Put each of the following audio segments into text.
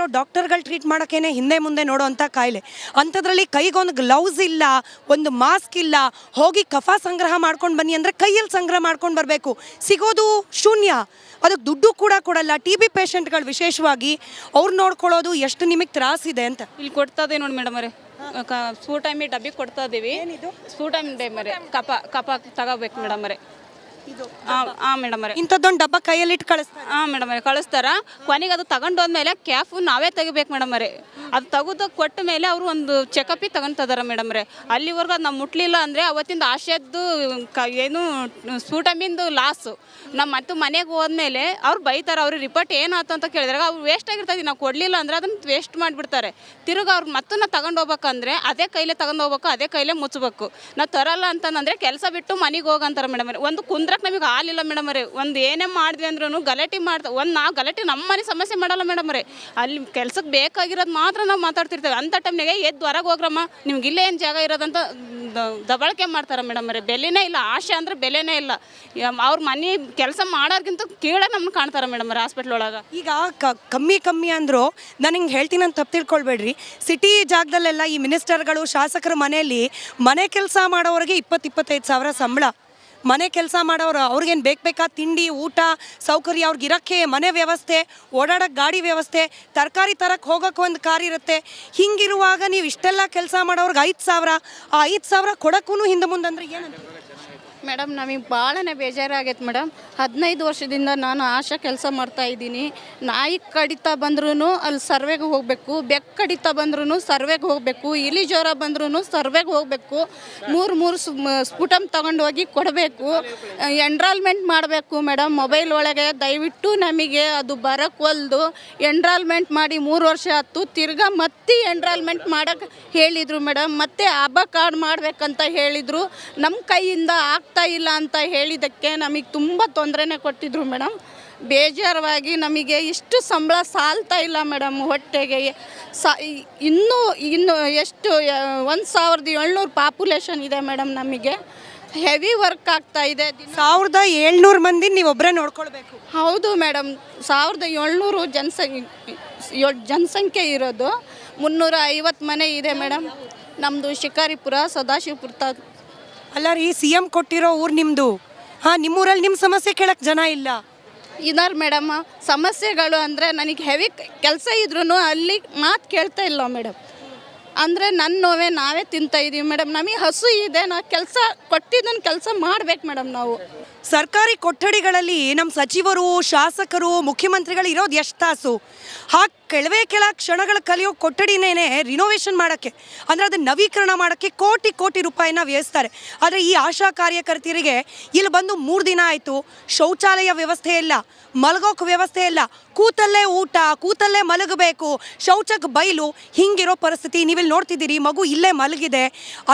ಇರೋ ಡಾಕ್ಟರ್ಗಳು ಟ್ರೀಟ್ ಮಾಡೋಕ್ಕೇನೆ ಹಿಂದೆ ಮುಂದೆ ನೋಡೋವಂಥ ಕಾಯಿಲೆ. ಅಂಥದ್ರಲ್ಲಿ ಕೈಗೊಂದು ಗ್ಲೌಸ್ ಇಲ್ಲ ಒಂದು ಮಾಸ್ಕ್ ಇಲ್ಲ ಹೋಗಿ ಕಫ ಸಂಗ್ರಹ ಮಾಡ್ಕೊಂಡು ಬನ್ನಿ ಅಂದರೆ ಕೈಯಲ್ಲಿ ಸಂಗ್ರಹ ಮಾಡ್ಕೊಂಡು ಬರಬೇಕು. ಸಿಗೋದು ಶೂನ್ಯ. ಅದಕ್ಕೆ ದುಡ್ಡು ಕೂಡ ಕೊಡಲ್ಲ. ಟಿ ಬಿ ಪೇಷಂಟ್ಗಳು ವಿಶೇಷವಾಗಿ ಅವ್ರು ನೋಡ್ಕೊಳ್ಳೋದು ಎಷ್ಟು ನಿಮಗೆ ತ್ರಾಸಿದೆ ಅಂತ. ಇಲ್ಲಿ ಕೊಡ್ತಾ ಇದೆ ನೋಡಿ ಮೇಡಮ್ ಅವರೇ. ಸ್ಪೂ ಟೈಮಿ ಡಬ್ಬಿ ಕೊಡ್ತಾ ಇದ್ದೀವಿ. ಸ್ಪೂ ಟೈಮ್ ಡೇ ಮರೆ. ಕಪ ಕಪ ತಗೋಬೇಕು ಮೇಡಮ್ ಅವರೇ. ಹಾಂ ಮೇಡಮ್ ಅವರೇ. ಇಂಥದ್ದೊಂದು ಡಬ್ಬ ಕೈಯಲ್ಲಿ ಇಟ್ಟು ಕಳಿಸ್ತಾರೆ. ಹಾಂ ಮೇಡಮ್ ಅವರೇ ಕಳಿಸ್ತಾರ. ಕೊನೆಗೆ ಅದು ತಗೊಂಡೋದ್ಮೇಲೆ ಕ್ಯಾಫು ನಾವೇ ತೆಗಿಬೇಕು ಮೇಡಮ್ ಅವರೇ. ಅದು ತೆಗೆದು ಕೊಟ್ಟ ಮೇಲೆ ಅವರು ಒಂದು ಚೆಕಪ್ಪಿ ತಗೊಂತದಾರ ಮೇಡಮ್ ಅವರೇ. ಅಲ್ಲಿವರೆಗೂ ಅದು ನಾವು ಮುಟ್ಲಿಲ್ಲ ಅಂದರೆ ಅವತ್ತಿಂದ ಆಶೆದ್ದು ಕ ಏನು ಸ್ಫೂಟಮಿಂದು ಲಾಸು ನಮ್ಮ ಮತ್ತು ಮನೆಗೆ ಹೋದ್ಮೇಲೆ ಅವ್ರು ಬೈತಾರೆ ಅವ್ರಿಗೆ ರಿಪೋರ್ಟ್ ಏನಾಯ್ತು ಅಂತ ಕೇಳಿದಾಗ ಅವ್ರು ವೇಸ್ಟ್ ಆಗಿರ್ತದೆ ನಾವು ಕೊಡಲಿಲ್ಲ ಅಂದರೆ ಅದನ್ನು ವೇಸ್ಟ್ ಮಾಡಿಬಿಡ್ತಾರೆ. ತಿರುಗಿ ಅವ್ರು ಮತ್ತನ್ನ ನಾವು ತಗೊಂಡು ಹೋಗ್ಬೇಕಂದ್ರೆ ಅದೇ ಕೈಲೇ ತಗೊಂಡು ಹೋಗ್ಬೇಕು ಅದೇ ಕೈಲೇ ಮುಚ್ಚಬೇಕು. ನಾವು ತರಲ್ಲ ಅಂತಂದ್ರೆ ಕೆಲಸ ಬಿಟ್ಟು ಮನೆಗೆ ಹೋಗಂತಾರೆ ಮೇಡಮ್ ಒಂದು ಕುಂದ್ರಕ್ಕೆ ನಮಗೆ ಹಾಲಿಲ್ಲ ಮೇಡಮ್ ಅವರೇ. ಒಂದು ಏನೇ ಮಾಡಿದ್ವಿ ಅಂದ್ರೂ ಗಲಾಟೆ ಮಾಡ್ತ ಒಂದು ನಾವು ಗಲಾಟೆ ನಮ್ಮ ಮನೆ ಸಮಸ್ಯೆ ಮಾಡಲ್ಲ ಮೇಡಮ್ ಅವರೇ. ಅಲ್ಲಿ ಕೆಲ್ಸಕ್ಕೆ ಬೇಕಾಗಿರೋದು ಮಾತ್ರ ನಾವು ಮಾತಾಡ್ತಿರ್ತೇವೆ. ಅಂಥ ಟೈಮ್ನಾಗೆ ಎದ್ದು ಹೊರಗೆ ಹೋಗ್ರಮ್ಮ. ನಿಮ್ಗೆ ಇಲ್ಲೇ ಏನು ಜಾಗ ಇರೋದಂತ ದಬಳಕೆ ಮಾಡ್ತಾರೆ ಮೇಡಮ್ ಅವರೇ. ಬೆಲೆನೇ ಇಲ್ಲ. ಆಶೆ ಅಂದ್ರೆ ಬೆಲೆನೇ ಇಲ್ಲ. ಅವ್ರ ಮನೆ ಕೆಲಸ ಮಾಡೋರ್ಗಿಂತ ಕೀಳೇ ನಮ್ಗೆ ಕಾಣ್ತಾರೆ ಮೇಡಮ್ ಅವರೇ ಹಾಸ್ಪಿಟ್ಲ್ ಒಳಗೆ. ಈಗ ಕಮ್ಮಿ ಕಮ್ಮಿ ಅಂದರು ನಾನು ಹಿಂಗೆ ಹೇಳ್ತೀನಿ ಅಂತ ತಪ್ಪು ತಿಳ್ಕೊಳ್ಬೇಡ್ರಿ. ಸಿಟಿ ಜಾಗದಲ್ಲೆಲ್ಲ ಈ ಮಿನಿಸ್ಟರ್ಗಳು, ಶಾಸಕರ ಮನೆಯಲ್ಲಿ ಮನೆ ಕೆಲಸ ಮಾಡೋರಿಗೆ ಇಪ್ಪತ್ತು ಇಪ್ಪತ್ತೈದು ಸಾವಿರ ಸಂಬಳ. ಮನೆ ಕೆಲಸ ಮಾಡೋರು, ಅವ್ರಿಗೇನು ಬೇಕು ಬೇಕಾ? ತಿಂಡಿ, ಊಟ, ಸೌಕರ್ಯ, ಅವ್ರಿಗೆ ಇರೋಕ್ಕೆ ಮನೆ ವ್ಯವಸ್ಥೆ ಓಡಾಡೋಕ್ಕೆ ಗಾಡಿ ವ್ಯವಸ್ಥೆ, ತರಕಾರಿ ತರಕ್ಕೆ ಹೋಗೋಕ್ಕೆ ಒಂದು ಕಾರ್ ಇರುತ್ತೆ. ಹಿಂಗಿರುವಾಗ ನೀವು ಇಷ್ಟೆಲ್ಲ ಕೆಲಸ ಮಾಡೋರ್ಗೆ ಐದು ಸಾವಿರ, ಆ ಐದು ಸಾವಿರ ಕೊಡೋಕ್ಕೂ ಹಿಂದೆ ಮುಂದೆ ಅಂದ್ರೆ ಏನಂತ ಮೇಡಮ್, ನಮಗೆ ಭಾಳನೇ ಬೇಜಾರಾಗೈತೆ ಮೇಡಮ್. ಹದಿನೈದು ವರ್ಷದಿಂದ ನಾನು ಆಶಾ ಕೆಲಸ ಮಾಡ್ತಾ ಇದ್ದೀನಿ. ನಾಯಿ ಕಡಿತಾ ಬಂದ್ರೂ ಅಲ್ಲಿ ಸರ್ವೆಗೆ ಹೋಗಬೇಕು, ಬೆಕ್ಕು ಕಡಿತಾ ಬಂದ್ರೂ ಸರ್ವೆಗೆ ಹೋಗಬೇಕು, ಇಲಿ ಜ್ವರ ಬಂದ್ರೂ ಸರ್ವೆಗೆ ಹೋಗಬೇಕು, ಮೂರು ಮೂರು ಸ್ಫುಟಮ್ ಹೋಗಿ ಕೊಡಬೇಕು ಎನ್ರಾಲ್ಮೆಂಟ್ ಮಾಡಬೇಕು ಮೇಡಮ್. ಮೊಬೈಲ್ ಒಳಗೆ ದಯವಿಟ್ಟು ನಮಗೆ ಅದು ಬರೋಕ್ಕೆ ಒಲ್ದು ಎನ್ರಾಲ್ಮೆಂಟ್ ಮಾಡಿ ಮೂರು ವರ್ಷ ಆಯ್ತು, ತಿರ್ಗಾ ಮತ್ತೆ ಎನ್ರಾಲ್ಮೆಂಟ್ ಮಾಡೋಕ್ಕೆ ಹೇಳಿದರು ಮೇಡಮ್. ಮತ್ತೆ ಹಬ್ಬ ಕಾರ್ಡ್ ಮಾಡಬೇಕಂತ ಹೇಳಿದರು. ನಮ್ಮ ಕೈಯಿಂದ ಆಗ್ತಾ ಇಲ್ಲ ಅಂತ ಹೇಳಿದ್ದಕ್ಕೆ ನಮಗೆ ತುಂಬ ತೊಂದರೆನೇ ಕೊಟ್ಟಿದ್ರು ಮೇಡಮ್. ಬೇಜಾರವಾಗಿ ನಮಗೆ ಇಷ್ಟು ಸಂಬಳ ಸಾಲ್ತಾ ಇಲ್ಲ ಮೇಡಮ್ ಹೊಟ್ಟೆಗೆ. ಸಾ ಇನ್ನೂ ಇನ್ನು ಎಷ್ಟು ಒಂದು ಸಾವಿರದ ಏಳ್ನೂರು ಪಾಪ್ಯುಲೇಷನ್ ಇದೆ ಮೇಡಮ್ ನಮಗೆ. ಹೆವಿ ವರ್ಕ್ ಆಗ್ತಾ ಇದೆ. ಸಾವಿರದ ಏಳ್ನೂರು ಮಂದಿ ನೀವೊಬ್ಬರೇ ನೋಡ್ಕೊಳ್ಬೇಕು. ಹೌದು ಮೇಡಮ್. ಸಾವಿರದ ಏಳ್ನೂರು ಜನಸಂಖ್ಯೆ ಜನಸಂಖ್ಯೆ ಇರೋದು. ಮುನ್ನೂರ ಐವತ್ತು ಮನೆ ಇದೆ ಮೇಡಮ್. ನಮ್ಮದು ಶಿಕಾರಿಪುರ ಸದಾಶಿವಪುರ ತಾ ಅಲ್ಲ ರೀ ಸಿ ಎಂ ಕೊಟ್ಟಿರೋ ಊರು ನಿಮ್ಮದು ಹಾಂ ನಿಮ್ಮೂರಲ್ಲಿ ನಿಮ್ಮ ಸಮಸ್ಯೆ ಕೇಳಕ್ಕೆ ಜನ ಇಲ್ಲ. ಇದಾರೆ ಮೇಡಮ್, ಸಮಸ್ಯೆಗಳು ಅಂದರೆ ನನಗೆ ಹೆವಿ ಕೆಲಸ ಇದ್ರೂ ಅಲ್ಲಿ ಮಾತು ಕೇಳ್ತಾ ಇಲ್ಲ ಮೇಡಮ್. ಅಂದರೆ ನನ್ನ ನೋವೇ ನಾವೇ ತಿಂತಾ ಇದೀವಿ ಮೇಡಮ್. ನಮಗೆ ಹಸು ಇದೆ ನಾ ಕೆಲಸ ಕೊಟ್ಟಿದ್ದನ್ನು ಕೆಲಸ ಮಾಡ್ಬೇಕು ಮೇಡಮ್ ನಾವು. ಸರ್ಕಾರಿ ಕೊಠಡಿಗಳಲ್ಲಿ ನಮ್ಮ ಸಚಿವರು, ಶಾಸಕರು, ಮುಖ್ಯಮಂತ್ರಿಗಳು ಇರೋದು ಎಷ್ಟು ತಾಸು? ಆ ಕೆಳವೆ ಕೆಳ ಕ್ಷಣಗಳ ಕಲಿಯೋ ಕೊಠಡಿನೇ ರಿನೋವೇಷನ್ ಮಾಡೋಕ್ಕೆ, ಅಂದರೆ ಅದನ್ನು ನವೀಕರಣ ಮಾಡೋಕ್ಕೆ ಕೋಟಿ ಕೋಟಿ ರೂಪಾಯಿನ ವ್ಯಯಿಸ್ತಾರೆ ಆದರೆ ಈ ಆಶಾ ಕಾರ್ಯಕರ್ತರಿಗೆ ಇಲ್ಲಿ ಬಂದು ಮೂರು ದಿನ ಆಯಿತು. ಶೌಚಾಲಯ ವ್ಯವಸ್ಥೆ ಇಲ್ಲ, ಮಲಗೋಕೆ ವ್ಯವಸ್ಥೆ ಇಲ್ಲ. ಕೂತಲ್ಲೇ ಊಟ, ಕೂತಲ್ಲೇ ಮಲಗಬೇಕು. ಶೌಚಕ್ಕೆ ಬಯಲು ಹಿಂಗಿರೋ ಪರಿಸ್ಥಿತಿ. ನೀವಿಲ್ಲಿ ನೋಡ್ತಿದ್ದೀರಿ, ಮಗು ಇಲ್ಲೇ ಮಲಗಿದೆ.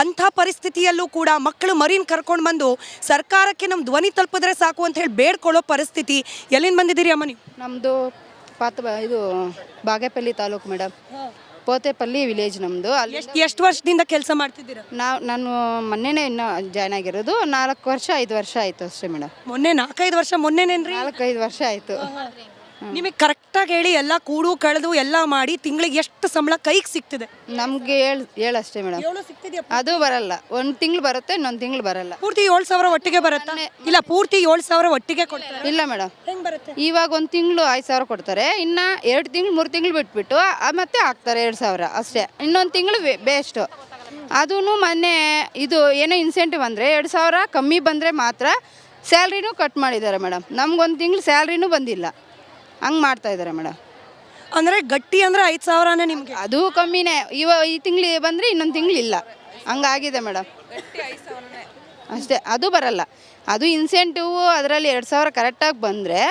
ಅಂಥ ಪರಿಸ್ಥಿತಿಯಲ್ಲೂ ಕೂಡ ಮಕ್ಕಳು ಮರಿನ ಕರ್ಕೊಂಡು ಬಂದು ಸರ್ಕಾರಕ್ಕೆ ನಮ್ಮ ಧ್ವನಿ ತಲುಪಿದ್ರೆ ಸಾಕು ಅಂತ ಹೇಳಿ ಬೇಡ್ಕೊಳ್ಳೋ ಪರಿಸ್ಥಿತಿ ಎಲ್ಲಿಂದ ಬಂದಿದ್ದೀರಿ ಅಮ್ಮ ನೀವು? ನಮ್ಮದು ಪಾತ ಇದು ಬಾಗೇಪಲ್ಲಿ ತಾಲೂಕು ಮೇಡಮ್. ಪೋತೆಪಲ್ಲಿ ವಿಲೇಜ್ ನಮ್ಮದು ಅಲ್ಲಿ ಎಷ್ಟು ಎಷ್ಟು ವರ್ಷದಿಂದ ಕೆಲಸ ಮಾಡ್ತಿದ್ದೀರಾ? ನಾವು ನಾನು ಮೊನ್ನೆನೇ ಇನ್ನು ಜಾಯ್ನ್ ಆಗಿರೋದು. ನಾಲ್ಕು ವರ್ಷ ಐದು ವರ್ಷ ಆಯಿತು ಅಷ್ಟೇ ಮೇಡಮ್. ಮೊನ್ನೆ ನಾಲ್ಕೈದು ವರ್ಷ ಮೊನ್ನೆನೇನ್ರಿ? ನಾಲ್ಕೈದು ವರ್ಷ ಆಯಿತು. ನಿಮಗೆ ಕರೆಕ್ಟಾಗಿ ಹೇಳಿ ಎಲ್ಲ ಕೂಡು ಕಳೆದು ಎಲ್ಲ ಮಾಡಿ ತಿಂಗಳಿಗೆ ಎಷ್ಟು ಸಂಬಳ ಕೈಗೆ ಸಿಗ್ತದೆ? ನಮಗೆ ಹೇಳು ಹೇಳಷ್ಟೇ ಮೇಡಮ್. ಏಳು ಸಿಗ್ತಿದೆಯಾ ಅದು ಬರಲ್ಲ. ಒಂದು ತಿಂಗಳು ಬರುತ್ತೆ ಇನ್ನೊಂದು ತಿಂಗಳು ಬರಲ್ಲ. ಪೂರ್ತಿ ಏಳು ಸಾವಿರ ಒಟ್ಟಿಗೆ ಬರುತ್ತೆ? ಇಲ್ಲ ಪೂರ್ತಿ ಏಳು ಸಾವಿರ ಒಟ್ಟಿಗೆ ಕೊಡ್ತಾರೆ. ಇಲ್ಲ ಮೇಡಮ್. ಹೆಂಗ್ ಬರುತ್ತೆ? ಇವಾಗ ಒಂದು ತಿಂಗಳು ಐದು ಸಾವಿರ ಕೊಡ್ತಾರೆ ಇನ್ನ ಎರಡು ತಿಂಗಳು ಮೂರು ತಿಂಗಳು ಬಿಟ್ಬಿಟ್ಟು ಆ ಮತ್ತೆ ಹಾಕ್ತಾರೆ ಎರಡು ಸಾವಿರ ಅಷ್ಟೇ. ಇನ್ನೊಂದು ತಿಂಗಳು ಬೇಸ್ಟ್. ಅದೂ ಮೊನ್ನೆ ಇದು ಏನೋ ಇನ್ಸೆಂಟಿವ್ ಅಂದರೆ ಎರಡು ಸಾವಿರ ಕಮ್ಮಿ ಬಂದರೆ ಮಾತ್ರ ಸ್ಯಾಲ್ರಿನೂ ಕಟ್ ಮಾಡಿದ್ದಾರೆ ಮೇಡಮ್. ನಮ್ಗೊಂದು ತಿಂಗಳು ಸ್ಯಾಲ್ರಿನೂ ಬಂದಿಲ್ಲ. ಹಂಗೆ ಮಾಡ್ತಾ ಇದ್ದಾರೆ ಮೇಡಮ್ ಅಂದರೆ ಗಟ್ಟಿ ಅಂದ್ರೆ ಐದು ಸಾವಿರನೇ ನಿಮಗೆ? ಅದು ಕಮ್ಮಿನೇ. ಇವ ಈ ತಿಂಗಳು ಬಂದರೆ ಇನ್ನೊಂದು ತಿಂಗಳು ಇಲ್ಲ. ಹಂಗಾಗಿದೆ ಮೇಡಮ್ ಅಷ್ಟೇ ಅದು ಬರಲ್ಲ. ಅದು ಇನ್ಸೆಂಟಿವ್ ಅದರಲ್ಲಿ ಎರಡು ಸಾವಿರ ಕರೆಕ್ಟಾಗಿ ಬಂದರೆ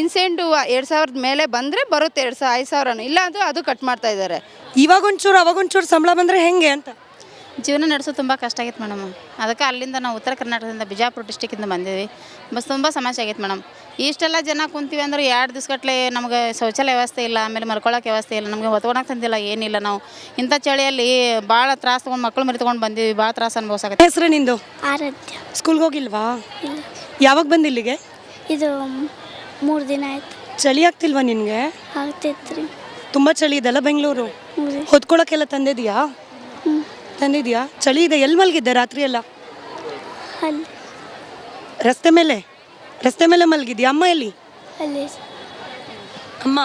ಇನ್ಸೆಂಟಿವ್ ಎರಡು ಸಾವಿರದ ಮೇಲೆ ಬಂದರೆ ಬರುತ್ತೆ ಎರಡು ಸಾವಿರ ಐದು ಸಾವಿರನೂ. ಇಲ್ಲ ಅದು ಅದು ಕಟ್ ಮಾಡ್ತಾ ಇದ್ದಾರೆ ಇವಾಗ ಒಂಚೂರು ಅವಾಗ ಒಂಚೂರು ಸಂಬಳ ಬಂದರೆ ಹೆಂಗೆ ಅಂತ? ಜೀವನ ನಡೆಸೋದು ತುಂಬ ಕಷ್ಟ ಆಗಿತ್ತು ಮೇಡಮ್. ಅದಕ್ಕೆ ಅಲ್ಲಿಂದ ನಾವು ಉತ್ತರ ಕರ್ನಾಟಕದಿಂದ ಬಿಜಾಪುರ ಡಿಸ್ಟಿಕ್ಕಿಂದ ಬಂದಿದ್ವಿ. ಬಸ್ ತುಂಬ ಸಮಸ್ಯೆ ಆಗೈತೆ ಮೇಡಮ್. ಇಷ್ಟೆಲ್ಲ ಜನ ಕುಂತೀವಿ ಅಂದ್ರೆ ಎರಡು ದಿವ್ಸಗಟ್ಲೆ ನಮಗೆ ಶೌಚಾಲಯ ವ್ಯವಸ್ಥೆ ಇಲ್ಲ ಆಮೇಲೆ ಮಲ್ಕೊಳ್ಳೋಕೆ ವ್ಯವಸ್ಥೆ ಇಲ್ಲ ನಮಗೆ ಹೊತ್ಕೊಳಕ್ಕೆ ತಂದಿಲ್ಲ ಏನಿಲ್ಲ ನಾವು. ಇಂಥ ಚಳಿಯಲ್ಲಿ ಭಾಳ ತ್ರಾಸ ತಗೊಂಡು ಮಕ್ಕಳು ಮರಿ ತೊಗೊಂಡು ಬಂದೀವಿ ಭಾಳ ತ್ರಾಸ ಅನುಭವಿಸಾಗತ್ತೆ ಹೆಸರು ನಿಂದು? ಆರಾಧ್ಯ. ಸ್ಕೂಲ್ಗೆ ಹೋಗಿಲ್ವಾ? ಯಾವಾಗ ಬಂದು ಇಲ್ಲಿಗೆ? ಇದು ಮೂರು ದಿನ ಆಯ್ತು. ಚಳಿ ಆಗ್ತಿಲ್ವಾ ನಿನಗೆ? ಆಗ್ತೈತ್ರಿ. ತುಂಬ ಚಳಿ ಇದೆಲ್ಲ ಬೆಂಗಳೂರು? ಹೊತ್ಕೊಳಕ್ಕೆಲ್ಲ ತಂದಿದ್ಯಾ? ತಂದಿದ್ಯಾ? ಚಳಿ ಇದೆ ಎಲ್ಲಿ ಮಲಗಿದ್ದೆ ರಾತ್ರಿ ಎಲ್ಲ ಅಲ್ಲಿ. ರಸ್ತೆ ಮೇಲೆ? ರಸ್ತೆ ಮೇಲೆ ಮಲಗಿದ್ಯಾ? ಅಮ್ಮ ಎಲ್ಲಿ? ಅಲ್ಲಿ. ಅಮ್ಮ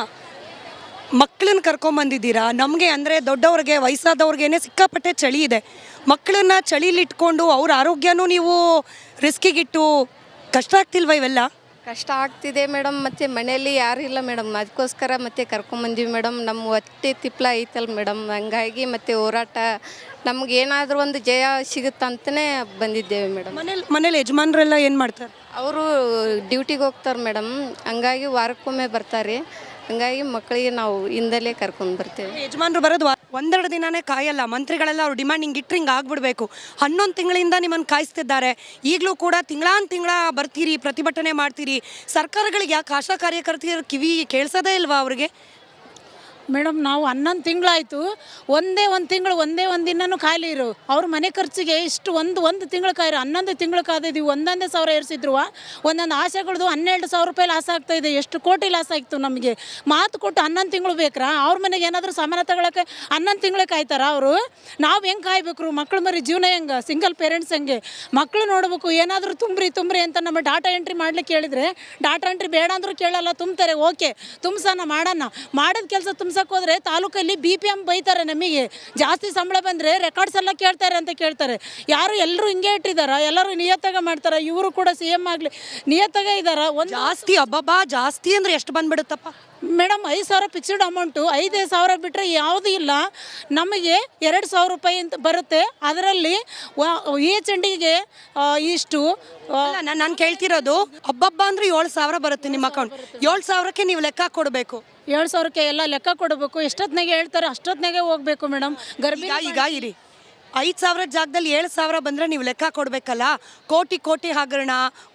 ಮಕ್ಕಳನ್ನ ಕರ್ಕೊಂಬಂದಿದ್ದೀರಾ? ನಮಗೆ ಅಂದರೆ ದೊಡ್ಡವ್ರಿಗೆ ವಯಸ್ಸಾದವ್ರಿಗೇನೆ ಸಿಕ್ಕಾಪಟ್ಟೆ ಚಳಿ ಇದೆ. ಮಕ್ಕಳನ್ನ ಚಳಿಲಿಟ್ಕೊಂಡು ಅವ್ರ ಆರೋಗ್ಯನೂ ನೀವು ರಿಸ್ಕಿಗಿಟ್ಟು ಕಷ್ಟ ಆಗ್ತಿಲ್ವಾ ಇವೆಲ್ಲ? ಕಷ್ಟ ಆಗ್ತಿದೆ ಮೇಡಮ್ ಮತ್ತು ಮನೆಯಲ್ಲಿ ಯಾರು ಇಲ್ಲ ಮೇಡಮ್ ಅದಕ್ಕೋಸ್ಕರ ಮತ್ತೆ ಕರ್ಕೊಂಬಂದೀವಿ ಮೇಡಮ್ ನಮ್ಮ ಹೊಟ್ಟೆ ತಿಪ್ಪಲ ಐತಲ್ಲ ಮೇಡಮ್ ಹಂಗಾಗಿ ಮತ್ತೆ ಹೋರಾಟ ನಮ್ಗೆ ಏನಾದರೂ ಒಂದು ಜಯ ಸಿಗುತ್ತಂತಲೇ ಬಂದಿದ್ದೇವೆ ಮೇಡಮ್ ಮನೇಲಿ ಮನೇಲಿ ಯಜಮಾನ್ರೆಲ್ಲ ಏನು ಮಾಡ್ತಾರೆ? ಅವರು ಡ್ಯೂಟಿಗೆ ಹೋಗ್ತಾರೆ ಮೇಡಮ್. ಹಂಗಾಗಿ ವಾರಕ್ಕೊಮ್ಮೆ ಬರ್ತಾರೆ. ಹಂಗಾಗಿ ಮಕ್ಕಳಿಗೆ ನಾವು ಹಿಂದಲೇ ಕರ್ಕೊಂಡು ಬರ್ತೇವೆ. ಯಜಮಾನರು ಬರೋದು ಒಂದೆರಡು ದಿನನೇ ಕಾಯಲ್ಲ. ಮಂತ್ರಿಗಳೆಲ್ಲ ಅವ್ರು ಡಿಮ್ಯಾಂಡ್ ಹಿಂಗೆ ಇಟ್ಟರೆ ಹಿಂಗೆ ಆಗ್ಬಿಡ್ಬೇಕು. ಹನ್ನೊಂದು ತಿಂಗಳಿಂದ ನಿಮ್ಮನ್ನು ಕಾಯಿಸ್ತಿದ್ದಾರೆ. ಈಗಲೂ ಕೂಡ ತಿಂಗಳಾನ್ ತಿಂಗಳ ಬರ್ತೀರಿ, ಪ್ರತಿಭಟನೆ ಮಾಡ್ತೀರಿ. ಸರ್ಕಾರಗಳಿಗೆ ಯಾಕೆ ಆಶಾ ಕಾರ್ಯಕರ್ತೆಯರು ಕಿವಿ ಕೇಳಿಸೋದೇ ಇಲ್ವಾ ಅವ್ರಿಗೆ? ಮೇಡಮ್, ನಾವು ಹನ್ನೊಂದು ತಿಂಗಳಾಯಿತು. ಒಂದೇ ಒಂದು ತಿಂಗಳು, ಒಂದೇ ಒಂದು ದಿನನೂ ಖಾಲಿ ಇರು. ಅವ್ರ ಮನೆ ಖರ್ಚಿಗೆ ಇಷ್ಟು ಒಂದು ಒಂದು ತಿಂಗಳು ಕಾಯಿರು ಹನ್ನೊಂದು ತಿಂಗಳು ಕಾದಿದ್ದೀವಿ ಒಂದೊಂದೇ ಸಾವಿರ ಏರಿಸಿದ್ರು. ಒಂದೊಂದು ಆಸೆಗಳದು ಹನ್ನೆರಡು ಸಾವಿರ ರೂಪಾಯಿ ಲಾಸ್ ಆಗ್ತಾ ಎಷ್ಟು ಕೋಟಿ ಲಾಸ್ ಆಯಿತು ನಮಗೆ. ಮಾತು ಕೊಟ್ಟು ಹನ್ನೊಂದು ತಿಂಗಳು ಬೇಕ್ರಾ? ಅವ್ರ ಮನೆಗೆ ಏನಾದರೂ ಸಾಮಾನು ತಗೊಳಕ್ಕೆ ಹನ್ನೊಂದು ತಿಂಗಳು ಕಾಯ್ತಾರ ಅವರು? ನಾವು ಹೆಂಗೆ ಕಾಯ್ಬೇಕು ಮಕ್ಳು ಮರಿ ಜೀವನ ಹೆಂಗೆ? ಸಿಂಗಲ್ ಪೇರೆಂಟ್ಸ್ ಹೆಂಗೆ? ಮಕ್ಕಳು ನೋಡ್ಬೇಕು, ಏನಾದರೂ ತುಂಬ್ರಿ ತುಂಬ್ರಿ ಅಂತ ನಮ್ಮ ಡಾಟಾ ಎಂಟ್ರಿ ಮಾಡ್ಲಿಕ್ಕೆ ಹೇಳಿದ್ರೆ, ಡಾಟಾ ಎಂಟ್ರಿ ಬೇಡ ಅಂದರೂ ಕೇಳಲ್ಲ, ತುಂಬ್ತಾರೆ. ಓಕೆ, ತುಂಬ್ಸೋಣ, ಮಾಡೋಣ. ಮಾಡೋದು ಕೆಲಸ ತುಂಬ್ಸಕ್ಕೆ ಹೋದ್ರೆ ತಾಲೂಕಲ್ಲಿ ಬಿ ಪಿ ಎಂ ಬೈತಾರೆ ನಮಗೆ. ಜಾಸ್ತಿ ಸಂಬಳ ಬಂದರೆ ರೆಕಾರ್ಡ್ಸ್ ಎಲ್ಲ ಕೇಳ್ತಾರೆ ಅಂತ ಕೇಳ್ತಾರೆ. ಯಾರು ಎಲ್ಲರೂ ಹಿಂಗೆ ಇಟ್ಟಿದ್ದಾರೆ ಎಲ್ಲರೂ ನಿಯತ್ತಾಗ ಮಾಡ್ತಾರೆ? ಇವರು ಕೂಡ ಸಿ ಎಂ ಆಗಲಿ ನಿಯತ್ತಾಗ ಇದ್ದಾರ ಒಂದು ಜಾಸ್ತಿ ಅಬ್ಬಬ್ಬಾ ಜಾಸ್ತಿ ಅಂದ್ರೆ ಎಷ್ಟು ಬಂದ್ಬಿಡುತ್ತಪ್ಪ? ಮೇಡಮ್ ಐದು ಸಾವಿರ ಫಿಕ್ಸ್ಡ್ ಅಮೌಂಟು ಐದೇ ಸಾವಿರ ಬಿಟ್ಟರೆ ಯಾವುದೂ ಇಲ್ಲ. ನಮಗೆ ಎರಡು ಸಾವಿರ ರೂಪಾಯಿ ಅಂತ ಬರುತ್ತೆ. ಅದರಲ್ಲಿ ಈ ಚಂಡಿಗೆ ಇಷ್ಟು ಅಲ್ಲ ನಾನು ನಾನು ಕೇಳ್ತಿರೋದು ಹಬ್ಬಬ್ಬ ಅಂದ್ರೆ ಏಳು ಸಾವಿರ ಬರುತ್ತೆ ನಿಮ್ಮ ಅಕೌಂಟ್ ಏಳು ಸಾವಿರಕ್ಕೆ ನೀವು ಲೆಕ್ಕ ಕೊಡಬೇಕು. ಏಳು ಸಾವಿರಕ್ಕೆ ಎಲ್ಲ ಲೆಕ್ಕ ಕೊಡಬೇಕು. ಎಷ್ಟೊತ್ತಿನಾಗೆ ಹೇಳ್ತಾರೆ ಅಷ್ಟೊತ್ತಿನಾಗೆ ಹೋಗಬೇಕು ಮೇಡಮ್. ಗರ್ಭಿಣಿ ಈಗ ಈಗ ಇರಿ. ಐದು ಸಾವಿರ ಜಾಗದಲ್ಲಿ ಏಳು ಸಾವಿರ ಬಂದರೆ ನೀವು ಲೆಕ್ಕ ಕೊಡಬೇಕಲ್ಲ? ಕೋಟಿ ಕೋಟಿ ಹಗರಣ,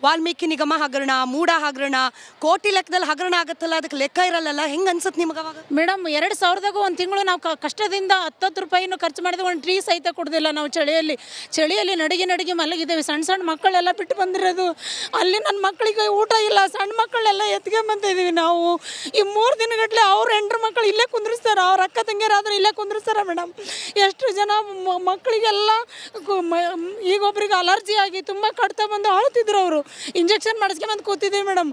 ವಾಲ್ಮೀಕಿ ನಿಗಮ ಹಗರಣ ಮೂಡ ಹಗರಣ, ಕೋಟಿ ಲೆಕ್ಕದಲ್ಲಿ ಹಗರಣ ಆಗುತ್ತಲ್ಲ? ಅದಕ್ಕೆ ಲೆಕ್ಕ ಇರಲ್ಲಲ್ಲ? ಹೆಂಗೆ ಅನ್ಸುತ್ತೆ ನಿಮ್ಗೆ ಅವಾಗ? ಮೇಡಮ್, ಎರಡು ಸಾವಿರದಾಗ ಒಂದು ತಿಂಗಳು ನಾವು ಕಷ್ಟದಿಂದ ಹತ್ತತ್ತು ರೂಪಾಯಿನೂ ಖರ್ಚು ಮಾಡಿದ್ವಿ ಒಂದು ಟ್ರೀ ಸಹಿತ ಕೊಡೋದಿಲ್ಲ ನಾವು ಚಳಿಯಲ್ಲಿ. ಚಳಿಯಲ್ಲಿ ನಡಿಗೆ ನಡಿಗೆ ಮಲಗಿದ್ದೇವೆ. ಸಣ್ಣ ಸಣ್ಣ ಮಕ್ಕಳೆಲ್ಲ ಬಿಟ್ಟು ಬಂದಿರೋದು. ಅಲ್ಲಿ ನನ್ನ ಮಕ್ಕಳಿಗೆ ಊಟ ಇಲ್ಲ. ಸಣ್ಣ ಮಕ್ಕಳೆಲ್ಲ ಎತ್ಕೊಂಡ್ ಬಂದಿದ್ದೀವಿ ನಾವು. ಈ ಮೂರು ದಿನಗಟ್ಟಲೆ ಅವ್ರ ಹೆಂಡ್ರ ಮಕ್ಕಳು ಇಲ್ಲೇ ಕುಂದ್ರಿಸ್ತಾರೆ. ಅವ್ರ ಅಕ್ಕ ತಂಗಿಯರಾದ್ರೆ ಇಲ್ಲೇ ಕುಂದ್ರಿಸ್ತಾರೆ ಮೇಡಮ್. ಎಷ್ಟು ಜನ ಮ- ಮಕ್ಕಳಿಗೆಲ್ಲ ಈಗ ಒಬ್ರಿಗೆ ಅಲರ್ಜಿ ಆಗಿ ತುಂಬ ಕಡ್ತಾ ಬಂದು ಆಳ್ತಿದ್ರು ಅವರು. ಇಂಜೆಕ್ಷನ್ ಮಾಡಿಸ್ಕೊಂಬಂದು ಕೂತಿದ್ದೀವಿ ಮೇಡಮ್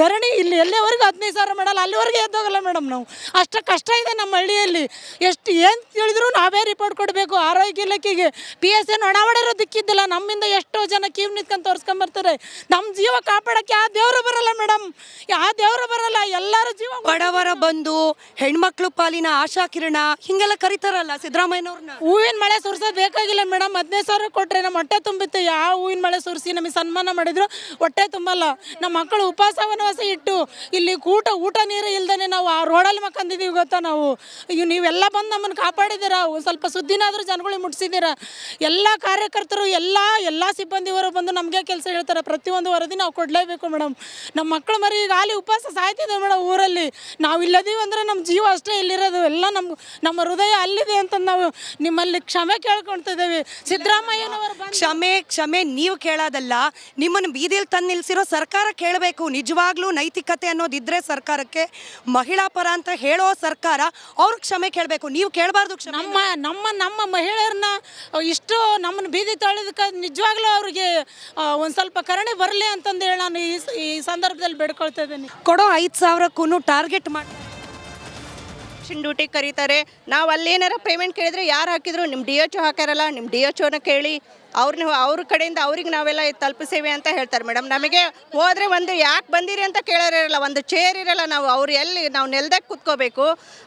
ಧರಣಿ ಇಲ್ಲಿ ಎಲ್ಲಿವರೆಗೂ ಹದಿನೈದು ಸಾವಿರ ಮಾಡಲ್ಲ ಅಲ್ಲಿವರೆಗೆ ಎದ್ದೋಗಲ್ಲ ಮೇಡಮ್ ನಾವು. ಅಷ್ಟು ಕಷ್ಟ ಇದೆ ನಮ್ಮ ಹಳ್ಳಿಯಲ್ಲಿ. ಎಷ್ಟು ಏನು ತಿಳಿದ್ರು ನಾವೇ ರಿಪೋರ್ಟ್ ಕೊಡಬೇಕು. ಆರೋಗ್ಯ ಇಲಾಖೆಗೆ ಪಿ ಎಸ್ ಎನ್ ಒಣಾವಡಿರೋ ದಿಕ್ಕಿದ್ದಿಲ್ಲ. ನಮ್ಮಿಂದ ಎಷ್ಟೋ ಜನ ಕೀವ್ ನಿಂತ್ಕೊಂಡು ತೋರಿಸ್ಕೊಂಬರ್ತಾರೆ ನಮ್ಮ ಜೀವ ಕಾಪಾಡೋಕ್ಕೆ ಯಾವ ದೇವರು ಬರಲ್ಲ ಮೇಡಮ್ ಯಾವ ದೇವರು ಬರಲ್ಲ ಎಲ್ಲರ ಜೀವ ಬಡವರ ಬಂದು ಹೆಣ್ಮಕ್ಳು ಪಾಲಿನ ಆಶಾ ಕಿರಣ ಹಿಂಗೆಲ್ಲ ಕರೀತಾರಲ್ಲ ಸಿದ್ದರಾಮಯ್ಯನವ್ರನ್ನ? ಹೂವಿನ ಮಳೆ ಸುರಿಸೋದು ಬೇಕಾಗಿಲ್ಲ ಮೇಡಮ್. ಹದಿನೈದು ಸಾವಿರ ಕೊಟ್ಟರೆ ನಮ್ಮ ಹೊಟ್ಟೆ ತುಂಬಿತ್ತು. ಯಾವ ಹೂವಿನ ಮಳೆ ಸುರಿಸಿ ನಮಗೆ ಸನ್ಮಾನ ಮಾಡಿದ್ರು? ಹೊಟ್ಟೆ ತುಂಬಲ್ಲ. ನಮ್ಮ ಮಕ್ಕಳು ಉಪವಾಸ ವನವಾಸ ಇಟ್ಟು ಇಲ್ಲಿ ಊಟ ಊಟ ನೀರು ಇಲ್ದೇ ನಾವು ಆ ರೋಡಲ್ಲಿ ಮಕ್ಕಂದಿದ್ದೀವಿ ಗೊತ್ತಾ ನಾವು? ಇವು ನೀವೆಲ್ಲ ಬಂದು ನಮ್ಮನ್ನು ಕಾಪಾಡಿದ್ದೀರಾ? ಸ್ವಲ್ಪ ಸುದ್ದಿನಾದರೂ ಜನಗಳಿಗೆ ಮುಟ್ಸಿದ್ದೀರಾ? ಎಲ್ಲ ಕಾರ್ಯಕರ್ತರು, ಎಲ್ಲ ಎಲ್ಲ ಸಿಬ್ಬಂದಿವರು ಬಂದು ನಮಗೆ ಕೆಲಸ ಹೇಳ್ತಾರೆ. ಪ್ರತಿಯೊಂದು ವರದಿ ನಾವು ಕೊಡಲೇಬೇಕು ಮೇಡಮ್. ನಮ್ಮ ಮಕ್ಕಳು ಮರಿ ಈಗ ಅಲ್ಲಿ ಉಪವಾಸ ಸಾಯ್ತಿದೆ ಮೇಡಮ್ ಊರಲ್ಲಿ. ನಾವು ಇಲ್ಲದೀವಿ ಅಂದರೆ ನಮ್ಮ ಜೀವ ಅಷ್ಟೇ ಇಲ್ಲಿರೋದು. ಎಲ್ಲ ನಮ್ಮ ನಮ್ಮ ಹೃದಯ ಅಲ್ಲಿದೆ ಅಂತ ನಾವು ನಿಮ್ಮಲ್ಲಿ ಕ್ಷಮೆ ಕೇಳ್ಕೊಳ್ತಿದ್ದೇವೆ. ಸಿದ್ದರಾಮಯ್ಯನವರು ಕ್ಷಮೆ ಕ್ಷಮೆ ನೀವು ಕೇಳೋದಲ್ಲ ನಿಮ್ಮನ್ನು ಬೀದಿಯಲ್ಲಿ ತಂದು ನಿಲ್ಲಿಸಿರೋ ಸರ್ಕಾರ ಕೇಳಬೇಕು. ನಿಜವಾಗ್ಲೂ ನೈತಿಕತೆ ಅನ್ನೋದಿದ್ರೆ ಸರ್ಕಾರಕ್ಕೆ ಮಹಿಳಾ ಪರ ಅಂತ ಹೇಳೋ ಸರ್ಕಾರ ಅವ್ರಿಗೆ ಕ್ಷಮೆ ಕೇಳಬೇಕು. ನೀವು ಕೇಳಬಾರ್ದು ನಮ್ಮ ನಮ್ಮ ನಮ್ಮ ಮಹಿಳೆಯರನ್ನ ಇಷ್ಟು ನಮ್ಮನ್ನು ಬೀದಿ ತಳ್ಳಿದಕ್ಕೆ ನಿಜವಾಗ್ಲೂ ಅವ್ರಿಗೆ ಒಂದು ಸ್ವಲ್ಪ ಕರಣೆ ಬರಲಿ ಅಂತಂದು ಹೇಳಿ ನಾನು ಈ ಈ ಸಂದರ್ಭದಲ್ಲಿ ಬೇಡ್ಕೊಳ್ತಾ ಇದ್ದೀನಿ. ಕೊಡೋ ಐದು ಸಾವಿರಕ್ಕೂ ಟಾರ್ಗೆಟ್ ಮಾಡಿ ಡ್ಯೂಟಿ ಕರೀತಾರೆ. ನಾವು ಅಲ್ಲೇನಾರ ಪೇಮೆಂಟ್ ಕೇಳಿದರೆ ಯಾರು ಹಾಕಿದ್ರು ನಿಮ್ಮ ಡಿ ಎಚ್ ಹಾಕ್ಯಾರಲ್ಲ ನಿಮ್ಮ ಡಿ ಎಚ್ ಓನ ಕೇಳಿ. ಅವ್ರನ್ನ ಅವ್ರ ಕಡೆಯಿಂದ ಅವ್ರಿಗೆ ನಾವೆಲ್ಲ ತಲುಪಿಸೇವೆ ಅಂತ ಹೇಳ್ತಾರೆ ಮೇಡಮ್. ನಮಗೆ ಹೋದರೆ ಒಂದು ಯಾಕೆ ಬಂದಿರಿ ಅಂತ ಕೇಳೋರಿರಲ್ಲ ಒಂದು ಚೇರ್ ಇರಲ್ಲ, ನಾವು ಅವ್ರು ಎಲ್ಲಿ ನಾವು ನೆಲ್ದಾಗ ಕುತ್ಕೋಬೇಕು,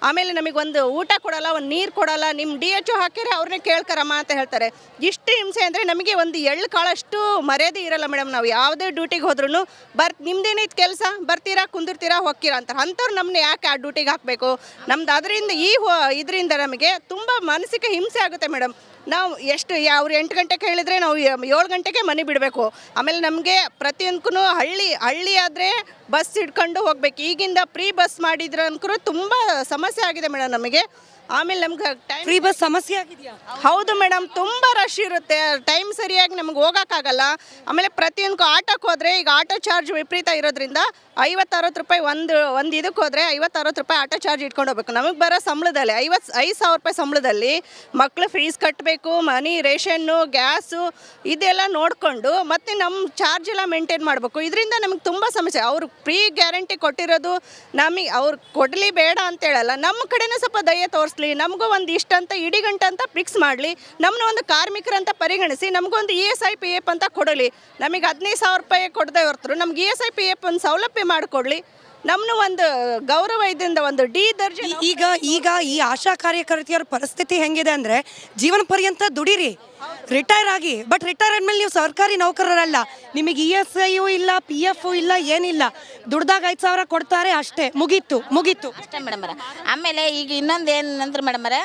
ಆಮೇಲೆ ನಮಗೆ ಒಂದು ಊಟ ಕೊಡಲ್ಲ, ಒಂದು ನೀರು ಕೊಡಲ್ಲ ನಿಮ್ಮ ಡಿ ಎಚ್ ಒ ಹಾಕಿದ್ರೆ ಅವ್ರನ್ನೇ ಕೇಳ್ಕರಮ್ಮ ಅಂತ ಹೇಳ್ತಾರೆ. ಇಷ್ಟು ಹಿಂಸೆ ಅಂದರೆ ನಮಗೆ ಒಂದು ಎಳ್ಳು ಕಾಳಷ್ಟು ಮರ್ಯಾದೆ ಇರಲ್ಲ ಮೇಡಮ್. ನಾವು ಯಾವುದೇ ಡ್ಯೂಟಿಗೆ ಹೋದ್ರೂ ಬರ್ ನಿಮ್ದೇನೈತೆ ಕೆಲಸ? ಬರ್ತೀರಾ, ಕುಂದಿರ್ತೀರಾ, ಹೋಗ್ತೀರಾ ಅಂತಾರೆ ಅಂಥವ್ರು ನಮ್ಮನ್ನ ಯಾಕೆ ಆ ಡ್ಯೂಟಿಗೆ ಹಾಕಬೇಕು? ನಮ್ದು ಅದರಿಂದ ಈ ಇದರಿಂದ ನಮಗೆ ತುಂಬ ಮಾನಸಿಕ ಹಿಂಸೆ ಆಗುತ್ತೆ ಮೇಡಮ್. ನಾವು ಎಷ್ಟು ಅವ್ರು ಎಂಟು ಗಂಟೆಗೆ ಹೇಳಿದರೆ ನಾವು ಏಳು ಗಂಟೆಗೆ ಮನೆ ಬಿಡಬೇಕು. ಆಮೇಲೆ ನಮಗೆ ಪ್ರತಿಯೊಂದಕ್ಕೂ ಹಳ್ಳಿ ಹಳ್ಳಿ ಆದರೆ ಬಸ್ ಹಿಡ್ಕೊಂಡು ಹೋಗ್ಬೇಕು. ಈಗಿಂದ ಪ್ರೀ ಬಸ್ ಮಾಡಿದ್ರೆ ತುಂಬ ಸಮಸ್ಯೆ ಆಗಿದೆ ಮೇಡಮ್ ನಮಗೆ. ಆಮೇಲೆ ನಮ್ಗೆ ಟೈಮ್ ಫ್ರೀ ಬಸ್ ಸಮಸ್ಯೆ ಆಗಿದೆಯಾ? ಹೌದು ಮೇಡಮ್ ತುಂಬ ರಶ್ ಇರುತ್ತೆ. ಟೈಮ್ ಸರಿಯಾಗಿ ನಮ್ಗೆ ಹೋಗೋಕ್ಕಾಗಲ್ಲ. ಆಮೇಲೆ ಪ್ರತಿಯೊಂದಕ್ಕೂ ಆಟೋಕ್ಕೆ ಹೋದರೆ ಈಗ ಆಟೋ ಚಾರ್ಜ್ ವಿಪರೀತ ಇರೋದ್ರಿಂದ ಐವತ್ತು ಅರವತ್ತು ರೂಪಾಯಿ ಒಂದು ಒಂದು ಇದಕ್ಕೆ ಹೋದರೆ ಐವತ್ತು ಅರವತ್ತು ರೂಪಾಯಿ ಆಟೋ ಚಾರ್ಜ್ ಇಟ್ಕೊಂಡು ಹೋಗ್ಬೇಕು. ನಮಗೆ ಬರೋ ಸಂಬಳದಲ್ಲಿ ಐವತ್ತು ಐದು ಸಾವಿರ ರೂಪಾಯಿ ಸಂಬಳದಲ್ಲಿ ಮಕ್ಕಳು ಫೀಸ್ ಕಟ್ಟಬೇಕು ಮನಿ ರೇಷನ್ನು ಗ್ಯಾಸು ಇದೆಲ್ಲ ನೋಡಿಕೊಂಡು ಮತ್ತು ನಮ್ಮ ಚಾರ್ಜ್ ಎಲ್ಲ ಮೇಂಟೈನ್ ಮಾಡಬೇಕು. ಇದರಿಂದ ನಮಗೆ ತುಂಬ ಸಮಸ್ಯೆ. ಅವರು ಫ್ರೀ ಗ್ಯಾರಂಟಿ ಕೊಟ್ಟಿರೋದು ನಮಗೆ ಅವ್ರು ಕೊಡಲಿ ಬೇಡ ಅಂತ ಹೇಳಲ್ಲ ನಮ್ಮ ಕಡೆನೂ ಸ್ವಲ್ಪ ದಯೆ ತೋರಿಸ್ಲಿ ನಮಗೂ ಒಂದು ಇಷ್ಟ ಅಂತ ಇಡೀ ಗಂಟೆ ಅಂತ ಫಿಕ್ಸ್ ಮಾಡಲಿ ನಮ್ಮನ್ನ ಒಂದು ಕಾರ್ಮಿಕರಂತ ಪರಿಗಣಿಸಿ ನಮಗೊಂದು E S I P F ಅಂತ ಕೊಡಲಿ. ನಮಗೆ ಹದಿನೈದು ಸಾವಿರ ರೂಪಾಯಿ ಕೊಡದೆ ಹೊರತರು ನಮ್ಗೆ E S I P F ಒಂದು ಸೌಲಭ್ಯ ಮಾಡಿಕೊಡ್ಲಿ. ನಮ್ಮನ್ನು ಒಂದು ಗೌರವ ಇದರಿಂದ ಒಂದು ಡಿ ದರ್ಜೆ ಈಗ ಈಗ ಈ ಆಶಾ ಕಾರ್ಯಕರ್ತೆಯರ ಪರಿಸ್ಥಿತಿ ಹೆಂಗಿದೆ ಅಂದರೆ, ಜೀವನ ಪರ್ಯಂತ ದುಡೀರಿ. ರಿಟೈರ್ ಆಗಿ ಬಟ್ ರಿಟೈರ್ ಆದ್ಮೇಲೆ ನೀವು ಸರ್ಕಾರಿ ನೌಕರರಲ್ಲ. ನಿಮಗೆ ಇ ಎಸ್ ಐಯು ಇಲ್ಲ ಪಿ ಎಫ್ ಇಲ್ಲ ಏನಿಲ್ಲ. ದುಡ್ದಾಗ ಐದು ಸಾವಿರ ಕೊಡ್ತಾರೆ ಅಷ್ಟೇ. ಮುಗೀತು ಮುಗೀತು. ಅಷ್ಟೇ ಮೇಡಮರ ಆಮೇಲೆ ಈಗ ಇನ್ನೊಂದು ಏನಂದ್ರೆ ಮೇಡಮರ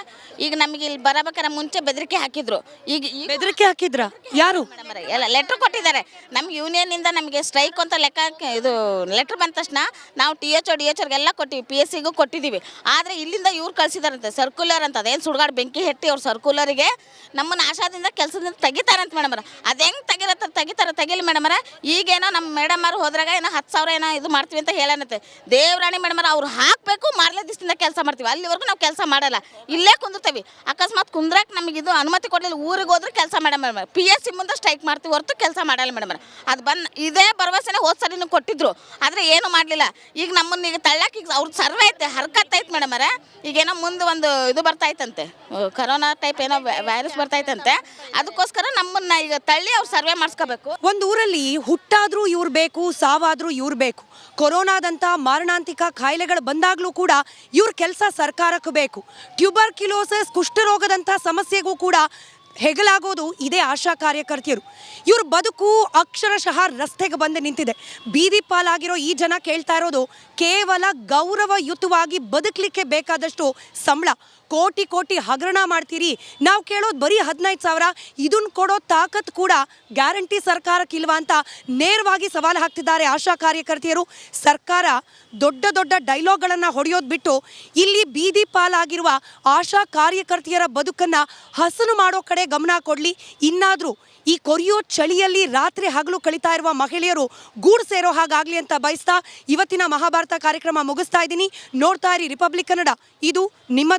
ಈಗ ನಮಗೆ ಇಲ್ಲಿ ಬರಬೇಕಾರೆ ಮುಂಚೆ ಬೆದರಿಕೆ ಹಾಕಿದ್ರು. ಈಗ ಬೆದರಿಕೆ ಹಾಕಿದ್ರ? ಯಾರು? ಮೇಡಮರ ಎಲ್ಲ ಲೆಟ್ರ್ ಕೊಟ್ಟಿದ್ದಾರೆ. ನಮ್ಮ ಯೂನಿಯನ್ನಿಂದ ನಮಗೆ ಸ್ಟ್ರೈಕ್ ಅಂತ ಲೆಕ್ಕ ಇದು ಲೆಟ್ರ್ ಬಂದ ತಕ್ಷಣ ನಾವು ಟಿ ಎಚ್ ಡಿ ಎಚ್ ಎಲ್ಲ ಕೊಟ್ಟಿವಿ. ಪಿ ಎಸ್ ಸಿಗೂ ಕೊಟ್ಟಿದ್ದೀವಿ ಆದರೆ ಇಲ್ಲಿಂದ ಇವ್ರು ಕಳಿಸಿದಾರಂತೆ ಸರ್ಕ್ಯುಲರ್ ಅಂತ. ಅದೇನು ಸುಡ್ಗಾಡು ಬೆಂಕಿ ಹೆಟ್ಟಿ ಅವ್ರು ಸರ್ಕ್ಯುಲರಿಗೆ ನಮ್ಮನ್ನ ಆಶಾದಿಂದ ಕೆಲಸದಿಂದ ತೆಗಿತಾರಂತ ಮೇಡಮರ ಅದು ಹೆಂಗೆ ತೆಗಿರತ್ತ ತೆಗಿತಾರ, ತೆಗಿಲಿ ಮೇಡಮರ ಈಗೇನೋ ನಮ್ಮ ಮೇಡಮರು ಹೋದ್ರಾಗ ಏನೋ ಹತ್ತು ಸಾವಿರ ಏನೋ ಇದು ಮಾಡ್ತೀವಿ ಅಂತ ಹೇಳನತ್ತೆ. ದೇವರಾಣಿ ಮೇಡಮರ ಅವ್ರು ಹಾಕಬೇಕು ಮಾರ್ಲೆ ದಿವಸದಿಂದ ಕೆಲಸ ಮಾಡ್ತೀವಿ. ಅಲ್ಲಿವರೆಗೂ ನಾವು ಕೆಲಸ ಮಾಡಲ್ಲ. ಇಲ್ಲೇ ಕುಂದಿರ್ತೀವಿ. ಅಕಸ್ಮಾತ್ ಕುಂದ್ರಕ್ಕೆ ನಮಗೆ ಇದು ಅನುಮತಿ ಕೊಡಲಿಲ್ಲ. ಊರಿಗೆ ಹೋದ್ರೆ ಕೆಲಸ ಮಾಡೋ ಮೇಡಮ್ ಪಿ ಎಸ್ ಸಿ ಮುಂದೆ ಸ್ಟ್ರೈಕ್ ಮಾಡ್ತೀವಿ. ಹೊರತು ಕೆಲಸ ಮಾಡಲ್ಲ ಮೇಡಮ್ ಅದು ಬಂದು ಇದೇ ಭರವಸೆನೇ ಹೋದ್ ಸರಿನೂ ಕೊಟ್ಟಿದ್ರು. ಆದರೆ ಏನು ಮಾಡಲಿಲ್ಲ. ಈಗ ನಮ್ಮನ್ನ ಈಗ ತಳ್ಳಕ್ಕೆ ಈಗ ಅವ್ರದ್ದು ಸರ್ವೆ ಐತೆ ಹರ್ಕತ್ತೈತೆ ಮೇಡಮರ ಈಗೇನೋ ಮುಂದೆ ಒಂದು ಇದು ಬರ್ತಾಯ್ತಂತೆ ಕರೋನಾ ಟೈಪ್ ಏನೋ ವೈರಸ್ ಬರ್ತಾಯ್ತಂತೆ ಅದಕ್ಕೋಸ್ಕರ ನಮ್ಮನ್ನ ಈಗ ತಳ್ಳಿ ಅವ್ರು ಸರ್ವೆ ಮಾಡಿಸ್ಕೋಬೇಕು. ಒಂದು ಊರಲ್ಲಿ ಹುಟ್ಟಾದ್ರೂ ಇವ್ರು ಬೇಕು, ಸಾವಾದ್ರೂ ಇವ್ರು ಬೇಕು. ಕೊರೋನಾದಂಥ ಮಾರಣಾಂತಿಕ ಕಾಯಿಲೆಗಳು ಬಂದಾಗಲೂ ಕೂಡ ಇವ್ರ ಕೆಲಸ ಸರ್ಕಾರಕ್ಕೆ ಬೇಕು. ಟ್ಯೂಬರ್ಕ್ಯುಲೋಸಿಸ್ ಕುಷ್ಠರೋಗದಂಥ ಸಮಸ್ಯೆಗೂ ಕೂಡ ಹೆಗಲಾಗೋದು ಇದೇ ಆಶಾ ಕಾರ್ಯಕರ್ತೆಯರು. ಇವ್ರ ಬದುಕು ಅಕ್ಷರಶಃ ರಸ್ತೆಗೆ ಬಂದು ನಿಂತಿದೆ. ಬೀದಿ ಪಾಲಾಗಿರೋ ಈ ಜನ ಕೇಳ್ತಾ ಇರೋದು ಕೇವಲ ಗೌರವಯುತವಾಗಿ ಬದುಕಲಿಕ್ಕೆ ಬೇಕಾದಷ್ಟು ಸಂಬಳ. ಕೋಟಿ ಕೋಟಿ ಹಗರಣ ಮಾಡ್ತೀರಿ. ನಾವು ಕೇಳೋದು ಬರೀ ಹದಿನೈದು ಸಾವಿರ. ಇದನ್ನು ಕೊಡೋ ತಾಕತ್ ಕೂಡ ಗ್ಯಾರಂಟಿ ಸರ್ಕಾರಕ್ಕಿಲ್ವಾ ಅಂತ ನೇರವಾಗಿ ಸವಾಲು ಹಾಕ್ತಿದ್ದಾರೆ ಆಶಾ ಕಾರ್ಯಕರ್ತೆಯರು. ಸರ್ಕಾರ ದೊಡ್ಡ ದೊಡ್ಡ ಡೈಲಾಗ್ಗಳನ್ನು ಹೊಡೆಯೋದು ಬಿಟ್ಟು ಇಲ್ಲಿ ಬೀದಿ ಪಾಲಾಗಿರುವ ಆಶಾ ಕಾರ್ಯಕರ್ತೆಯರ ಬದುಕನ್ನು ಹಸನು ಮಾಡೋ ಕಡೆ ಗಮನ ಕೊಡಲಿ. ಇನ್ನಾದರೂ ಈ ಕೊರಿಯೋ ಚಳಿಯಲ್ಲಿ ರಾತ್ರಿ ಹಗಲು ಕಳೀತಾ ಇರುವ ಮಹಿಳೆಯರು ಗೂಡು ಸೇರೋ ಹಾಗಾಗಲಿ ಅಂತ ಬಯಸ್ತಾ ಇವತ್ತಿನ ಮಹಾಭಾರತ ಕಾರ್ಯಕ್ರಮ ಮುಗಿಸ್ತಾ ಇದ್ದೀನಿ. ನೋಡ್ತಾ ಇರಿ ರಿಪಬ್ಲಿಕ್ ಕನ್ನಡ. ಇದು ನಿಮ್ಮ